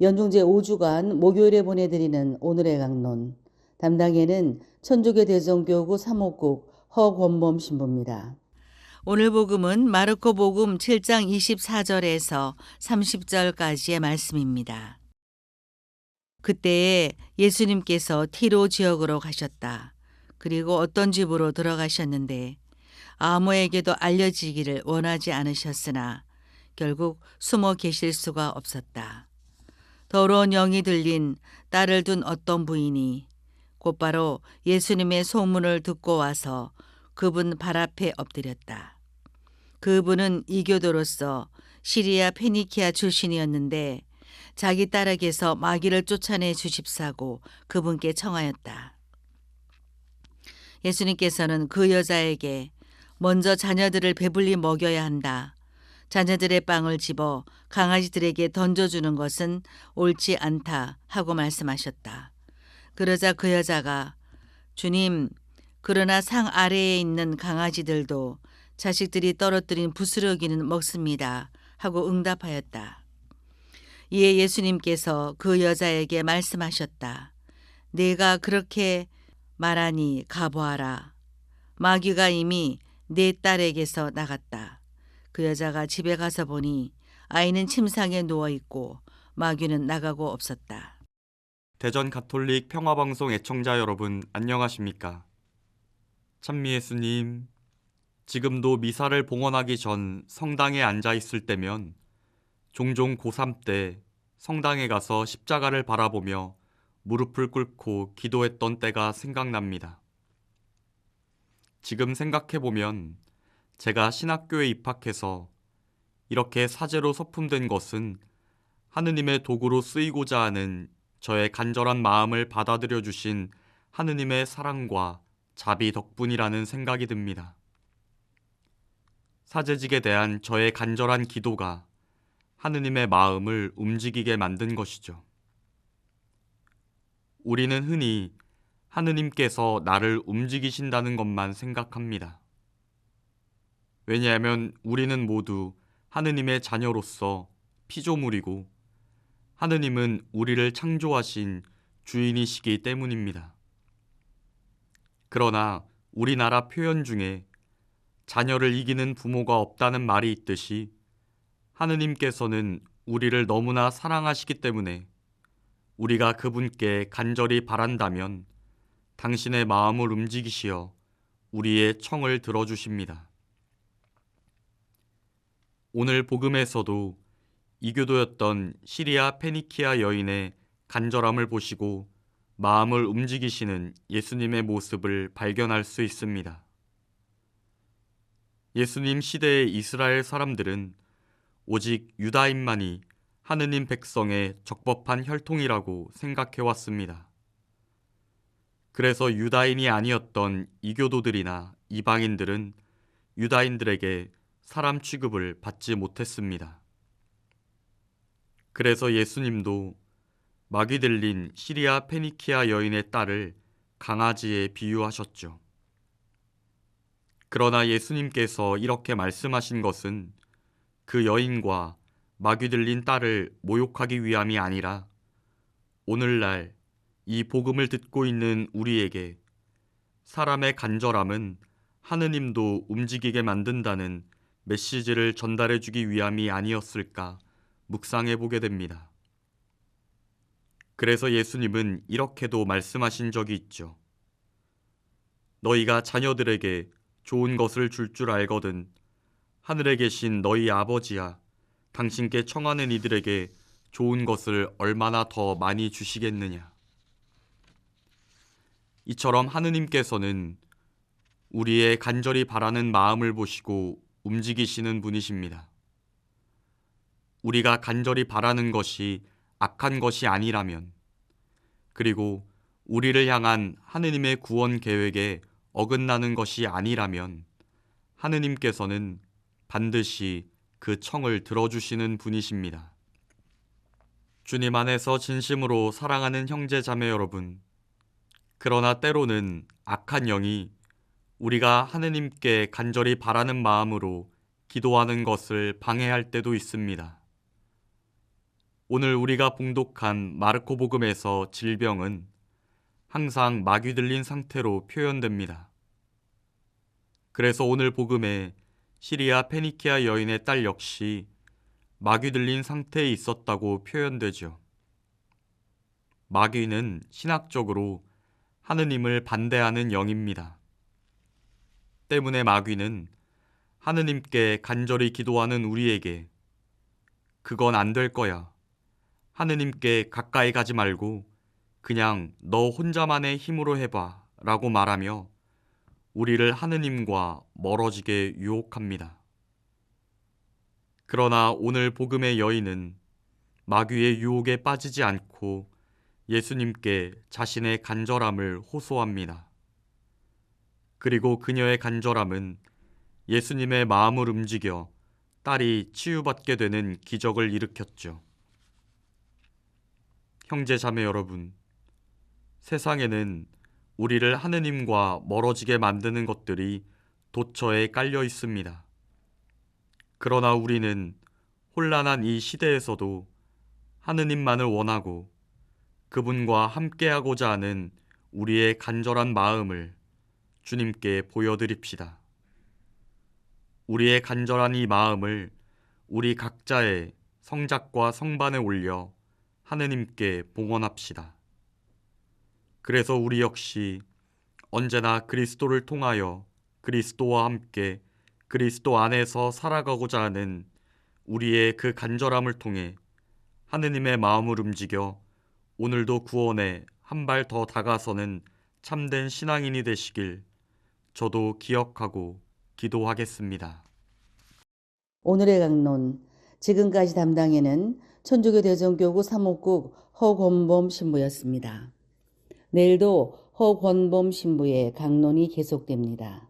연중제 5주간 목요일에 보내드리는 오늘의 강론. 담당에는 천주교 대성교구 사목국 허권범 신부입니다. 오늘 복음은 마르코 복음 7장 24절에서 30절까지의 말씀입니다. 그때에 예수님께서 티로 지역으로 가셨다. 그리고 어떤 집으로 들어가셨는데 아무에게도 알려지기를 원하지 않으셨으나 결국 숨어 계실 수가 없었다. 더러운 영이 들린 딸을 둔 어떤 부인이 곧바로 예수님의 소문을 듣고 와서 그분 발 앞에 엎드렸다. 그분은 이교도로서 시리아 페니키아 출신이었는데 자기 딸에게서 마귀를 쫓아내 주십사고 그분께 청하였다. 예수님께서는 그 여자에게 먼저 자녀들을 배불리 먹여야 한다. 자녀들의 빵을 집어 강아지들에게 던져주는 것은 옳지 않다 하고 말씀하셨다. 그러자 그 여자가 주님, 그러나 상 아래에 있는 강아지들도 자식들이 떨어뜨린 부스러기는 먹습니다. 하고 응답하였다. 이에 예수님께서 그 여자에게 말씀하셨다. 내가 그렇게 말하니 가보아라. 마귀가 이미 내 딸에게서 나갔다. 그 여자가 집에 가서 보니 아이는 침상에 누워 있고 마귀는 나가고 없었다. 대전 가톨릭 평화방송 애청자 여러분 안녕하십니까? 찬미 예수님, 지금도 미사를 봉헌하기 전 성당에 앉아 있을 때면 종종 고3 때 성당에 가서 십자가를 바라보며 무릎을 꿇고 기도했던 때가 생각납니다. 지금 생각해보면 제가 신학교에 입학해서 이렇게 사제로 서품된 것은 하느님의 도구로 쓰이고자 하는 저의 간절한 마음을 받아들여 주신 하느님의 사랑과 자비 덕분이라는 생각이 듭니다. 사제직에 대한 저의 간절한 기도가 하느님의 마음을 움직이게 만든 것이죠. 우리는 흔히 하느님께서 나를 움직이신다는 것만 생각합니다. 왜냐하면 우리는 모두 하느님의 자녀로서 피조물이고 하느님은 우리를 창조하신 주인이시기 때문입니다. 그러나 우리나라 표현 중에 자녀를 이기는 부모가 없다는 말이 있듯이 하느님께서는 우리를 너무나 사랑하시기 때문에 우리가 그분께 간절히 바란다면 당신의 마음을 움직이시어 우리의 청을 들어주십니다. 오늘 복음에서도 이교도였던 시리아 페니키아 여인의 간절함을 보시고 마음을 움직이시는 예수님의 모습을 발견할 수 있습니다. 예수님 시대의 이스라엘 사람들은 오직 유다인만이 하느님 백성의 적법한 혈통이라고 생각해 왔습니다. 그래서 유다인이 아니었던 이교도들이나 이방인들은 유다인들에게 사람 취급을 받지 못했습니다. 그래서 예수님도 마귀 들린 시리아 페니키아 여인의 딸을 강아지에 비유하셨죠. 그러나 예수님께서 이렇게 말씀하신 것은 그 여인과 마귀 들린 딸을 모욕하기 위함이 아니라 오늘날 이 복음을 듣고 있는 우리에게 사람의 간절함은 하느님도 움직이게 만든다는 메시지를 전달해 주기 위함이 아니었을까 묵상해 보게 됩니다. 그래서 예수님은 이렇게도 말씀하신 적이 있죠. 너희가 자녀들에게 좋은 것을 줄줄 알거든 하늘에 계신 너희 아버지야 당신께 청하는 이들에게 좋은 것을 얼마나 더 많이 주시겠느냐. 이처럼 하느님께서는 우리의 간절히 바라는 마음을 보시고 움직이시는 분이십니다. 우리가 간절히 바라는 것이 악한 것이 아니라면, 그리고 우리를 향한 하느님의 구원 계획에 어긋나는 것이 아니라면, 하느님께서는 반드시 그 청을 들어주시는 분이십니다. 주님 안에서 진심으로 사랑하는 형제 자매 여러분, 그러나 때로는 악한 영이 우리가 하느님께 간절히 바라는 마음으로 기도하는 것을 방해할 때도 있습니다. 오늘 우리가 봉독한 마르코 복음에서 질병은 항상 마귀 들린 상태로 표현됩니다. 그래서 오늘 복음에 시리아 페니키아 여인의 딸 역시 마귀 들린 상태에 있었다고 표현되죠. 마귀는 신학적으로 하느님을 반대하는 영입니다. 때문에 마귀는 하느님께 간절히 기도하는 우리에게 그건 안 될 거야. 하느님께 가까이 가지 말고 그냥 너 혼자만의 힘으로 해봐 라고 말하며 우리를 하느님과 멀어지게 유혹합니다. 그러나 오늘 복음의 여인은 마귀의 유혹에 빠지지 않고 예수님께 자신의 간절함을 호소합니다. 그리고 그녀의 간절함은 예수님의 마음을 움직여 딸이 치유받게 되는 기적을 일으켰죠. 형제 자매 여러분, 세상에는 우리를 하느님과 멀어지게 만드는 것들이 도처에 깔려 있습니다. 그러나 우리는 혼란한 이 시대에서도 하느님만을 원하고 그분과 함께하고자 하는 우리의 간절한 마음을 주님께 보여드립시다. 우리의 간절한 이 마음을 우리 각자의 성작과 성반에 올려 하느님께 봉헌합시다. 그래서 우리 역시 언제나 그리스도를 통하여 그리스도와 함께 그리스도 안에서 살아가고자 하는 우리의 그 간절함을 통해 하느님의 마음을 움직여 오늘도 구원에 한 발 더 다가서는 참된 신앙인이 되시길 저도 기억하고 기도하겠습니다. 오늘의 강론 지금까지 담당에는 천주교 대전교구 사목국 허권범 신부였습니다. 내일도 허권범 신부의 강론이 계속됩니다.